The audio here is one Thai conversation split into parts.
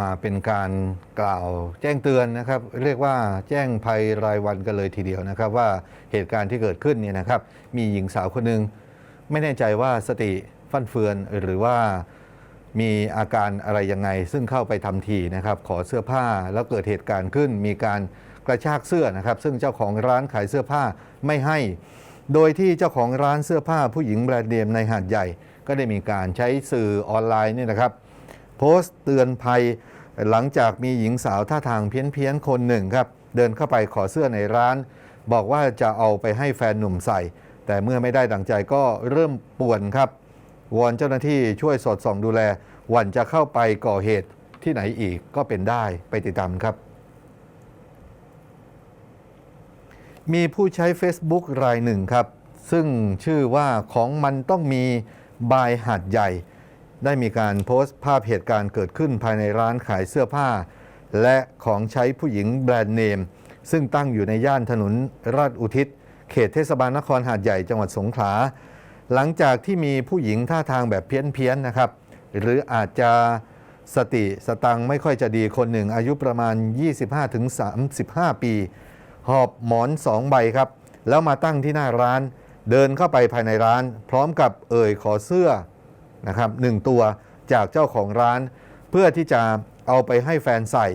มาเป็นการกล่าวแจ้งเตือนนะครับ เรียกว่าแจ้งภัยรายวันกันเลยทีเดียวนะครับ ว่าเหตุการณ์ที่เกิดขึ้นเนี่ยนะครับ มีหญิงสาวคนหนึ่งไม่แน่ใจว่าสติฟั่นเฟือนหรือว่ามีอาการอะไรยังไง ซึ่งเข้าไปทำทีนะครับ ขอเสื้อผ้าแล้วเกิดเหตุการณ์ขึ้น มีการกระชากเสื้อนะครับ ซึ่งเจ้าของร้านขายเสื้อผ้าไม่ให้ โดยที่เจ้าของร้านเสื้อผ้าผู้หญิงแบรนด์เนมในหาดใหญ่ ก็ได้มีการใช้สื่อออนไลน์เนี่ยนะครับ โพสต์เตือนภัย หลังจากมีหญิงสาวท่าทางเพี้ยนๆคนหนึ่งครับเดินเข้าไปขอเสื้อในร้าน บอกว่าจะเอาไปให้แฟนหนุ่มใส่ แต่เมื่อไม่ได้ดังใจก็เริ่มป่วนครับ วอนเจ้าหน้าที่ช่วยสอดส่องดูแลหวันจะเข้าไปก่อเหตุที่ไหนอีกก็เป็นได้ไปติดตามครับ มีผู้ใช้ Facebook รายหนึ่งครับ ซึ่งชื่อว่าของมันต้องมีบายหาดใหญ่ ได้มีการโพสต์ภาพเหตุการณ์เกิดขึ้นภายในร้านขายเสื้อผ้า และของใช้ผู้หญิงแบรนด์เนม ซึ่งตั้งอยู่ในย่านถนนราชอุทิศ เขตเทศบาลนครหาดใหญ่จังหวัดสงขลาหลังจากที่มีผู้หญิงท่าทางแบบเพี้ยนๆนะครับ หรืออาจจะสติสตังไม่ค่อยจะดีคนหนึ่ง อายุประมาณ 25-35 ปี หอบหมอนสองใบครับ แล้วมาตั้งที่หน้าร้าน เดินเข้าไปภายในร้าน พร้อมกับเอ่ยขอเสื้อ นะครับหนึ่งตัวจากเจ้าของร้าน เพื่อที่จะเอาไปให้แฟนใส่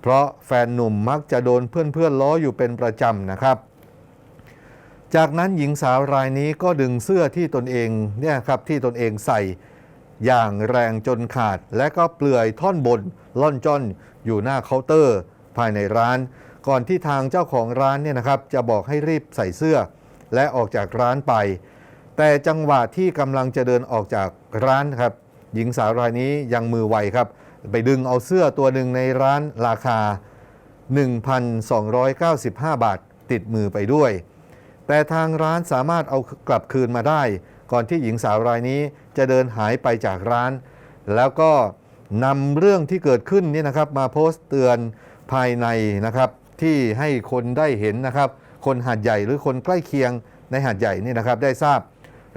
เพราะแฟนหนุ่มมักจะโดนเพื่อนๆล้ออยู่เป็นประจำนะครับ จากนั้นหญิงสาวรายนี้ก็ดึงเสื้อที่ตนเองเนี่ยครับที่ตนเองใส่อย่างแรงจนขาด และก็เปลือยท่อนบนล่อนจ้อนอยู่หน้าเคาน์เตอร์ ภายในร้าน ก่อนที่ทางเจ้าของร้านเนี่ยนะครับ จะบอกให้รีบใส่เสื้อ และออกจากร้านไป แต่จังหวะที่กำลังจะเดินออกจากร้านครับ หญิงสาวรายนี้ยังมือไวครับ ไปดึงเอาเสื้อตัวหนึ่งในร้านราคา 1,295 บาทติดมือไปด้วย แต่ทางร้านสามารถเอากลับคืนมาได้ ก่อนที่หญิงสาวรายนี้จะเดินหายไปจากร้าน แล้วก็นำเรื่องที่เกิดขึ้นนี่นะครับมาโพสต์เตือนภายในนะครับที่ให้คนได้เห็นนะครับ คนหาดใหญ่หรือคนใกล้เคียงในหาดใหญ่นี่นะครับได้ทราบ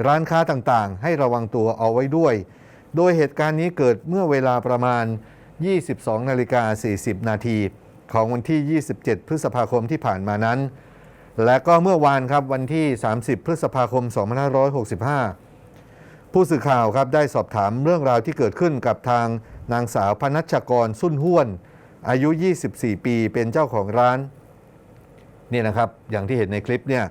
ร้านค้าต่างๆ ให้ระวังตัวเอาไว้ด้วย โดยเหตุการณ์นี้เกิดเมื่อเวลาประมาณ 22นาฬิกา40 นาทีของวันที่ 27 พฤษภาคมที่ผ่านมานั้น และก็เมื่อวานครับวันที่ 30 พฤษภาคม 2565 ผู้สื่อข่าวครับได้สอบถามเรื่องราวที่เกิดขึ้นกับทางนางสาวพนัชกรสุนห้วน อายุ 24 ปีเป็นเจ้าของร้าน เนี่ยนะครับ อย่างที่เห็นในคลิปเนี่ย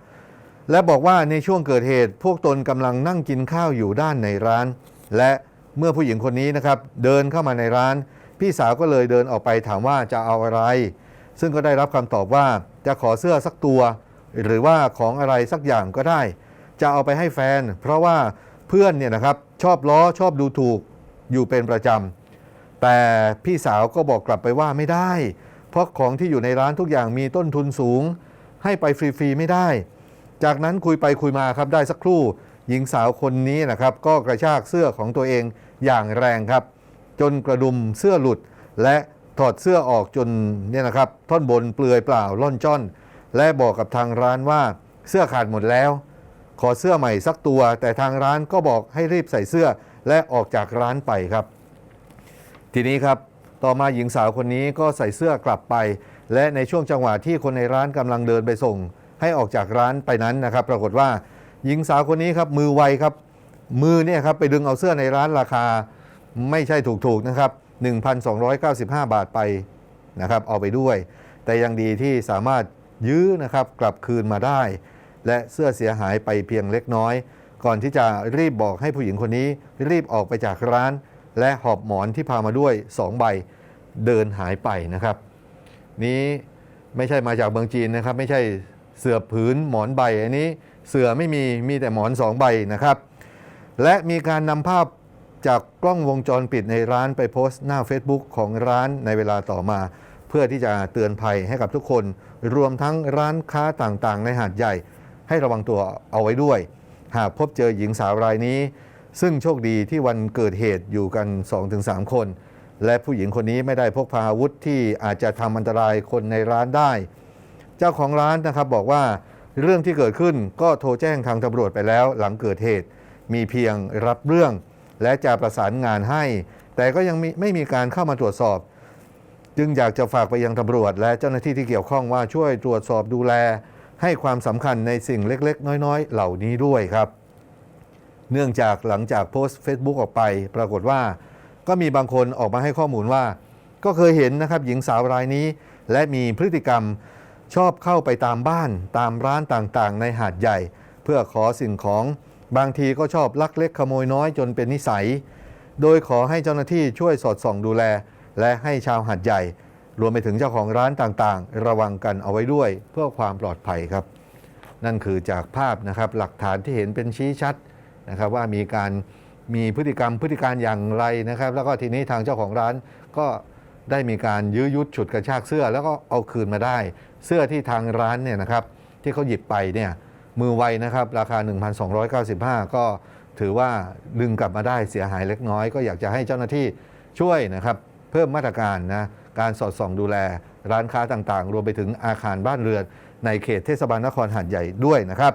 และบอกว่าในช่วงเกิดเหตุ พวกตนกำลังนั่งกินข้าวอยู่ด้านในร้าน และเมื่อผู้หญิงคนนี้นะครับเดินเข้ามาในร้าน พี่สาวก็เลยเดินออกไปถามว่าจะเอาอะไร ซึ่งก็ได้รับคำตอบว่าจะขอเสื้อสักตัว หรือว่าของอะไรสักอย่างก็ได้ จะเอาไปให้แฟน เพราะว่าเพื่อนเนี่ยนะครับชอบล้อชอบดูถูกอยู่เป็นประจำแต่พี่สาวก็บอกกลับไปว่าไม่ได้ เพราะของที่อยู่ในร้านทุกอย่างมีต้นทุนสูง ให้ไปฟรีๆไม่ได้ จากนั้นคุยไปคุยมาครับได้สักครู่ หญิงสาวคนนี้นะครับ ก็กระชากเสื้อของตัวเองอย่างแรงครับ จนกระดุมเสื้อหลุด และถอดเสื้อออกจนเนี่ยนะครับ ท่อนบนเปลือยเปล่าล่อนจ้อน และบอกกับทางร้านว่าเสื้อขาดหมดแล้ว ขอเสื้อใหม่สักตัว แต่ทางร้านก็บอกให้รีบใส่เสื้อและออกจากร้านไปครับ ทีนี้ครับต่อมาหญิงสาวคนนี้ก็ใส่เสื้อกลับไป และในช่วงจังหวะที่คนในร้านกำลังเดินไปส่ง ให้ออกจากร้านไปนั้นนะครับ ปรากฏว่าหญิงสาวคนนี้ครับมือไวครับ มือเนี่ยครับไปดึงเอาเสื้อในร้านราคาไม่ใช่ถูกๆนะครับ 1,295 บาทไปนะครับเอาไปด้วย แต่ยังดีที่สามารถยื้อนะครับกลับคืนมาได้ และเสื้อเสียหายไปเพียงเล็กน้อย ก่อนที่จะรีบบอกให้ผู้หญิงคนนี้ รีบออกไปจากร้าน และหอบหมอนที่พามาด้วย 2 ใบเดินหายไปนะครับ นี้ไม่ใช่มาจากเมืองจีนนะครับ ไม่ใช่ เสือผืนหมอนใบอันนี้เสือไม่มีมีแต่หมอนสองใบนะครับ และมีการนำภาพจากกล้องวงจรปิดในร้านไปโพสต์หน้า Facebook ของร้านในเวลาต่อมา เพื่อที่จะเตือนภัยให้กับทุกคน รวมทั้งร้านค้าต่างๆ ในหาดใหญ่ ให้ระวังตัวเอาไว้ด้วย หากพบเจอหญิงสาวรายนี้ ซึ่งโชคดีที่วันเกิดเหตุอยู่กัน 2-3 คน และผู้หญิงคนนี้ไม่ได้พกพาอาวุธที่อาจจะทำอันตรายคนในร้านได้ เจ้าของร้านนะครับบอกว่าเรื่องที่เกิดขึ้นก็โทรแจ้งทางตำรวจไปแล้ว หลังเกิดเหตุมีเพียงรับเรื่อง และจะประสานงานให้ แต่ก็ยังมไม่มีการเข้ามาตรวจสอบ จึงอยากจะฝากไปยังตำรวจ และเจ้าหน้าที่ที่เกี่ยวข้องว่าช่วยตรวจสอบดูแล ให้ความสำคัญในสิ่งเล็กๆ น้อยๆ เหล่านี้ด้วยครับ เนื่องจากหลังจากโพสต์ Facebook ออกไป ปรากฏว่า ก็มีบางคนออกมาให้ข้อมูลว่า ก็เคยเห็นนะครับหญิงสาวรายนี้ และมีพฤติกรรม ชอบเข้าไปตามบ้านตามร้านต่างๆ ในหาดใหญ่ เพื่อขอสิ่งของบางทีก็ชอบลักเล็กขโมยน้อยจนเป็นนิสัย โดยขอให้เจ้าหน้าที่ช่วยสอดส่องดูแล และให้ชาวหาดใหญ่ รวมไปถึงเจ้าของร้านต่างๆ ระวังกันเอาไว้ด้วยเพื่อความปลอดภัยครับ นั่นคือจากภาพนะครับหลักฐานที่เห็นเป็นชี้ชัดนะครับว่ามีการมีพฤติกรรมพฤติการอย่างไรนะครับ แล้วก็ทีนี้ทางเจ้าของร้านก็ได้มีการยื้อยุดฉุดกระชากเสื้อ แล้วก็เอาคืนมาได้ เสื้อที่ทางร้านเนี่ยนะครับที่เขาหยิบไปเนี่ยมือไวนะครับราคา 1,295 ก็ถือว่าดึงกลับมาได้เสียหายเล็กน้อย ก็อยากจะให้เจ้าหน้าที่ช่วยนะครับเพิ่มมาตรการนะการสอดส่องดูแลร้านค้าต่างๆ รวมไปถึงอาคารบ้านเรือนในเขตเทศบาลนครหาดใหญ่ด้วยนะครับ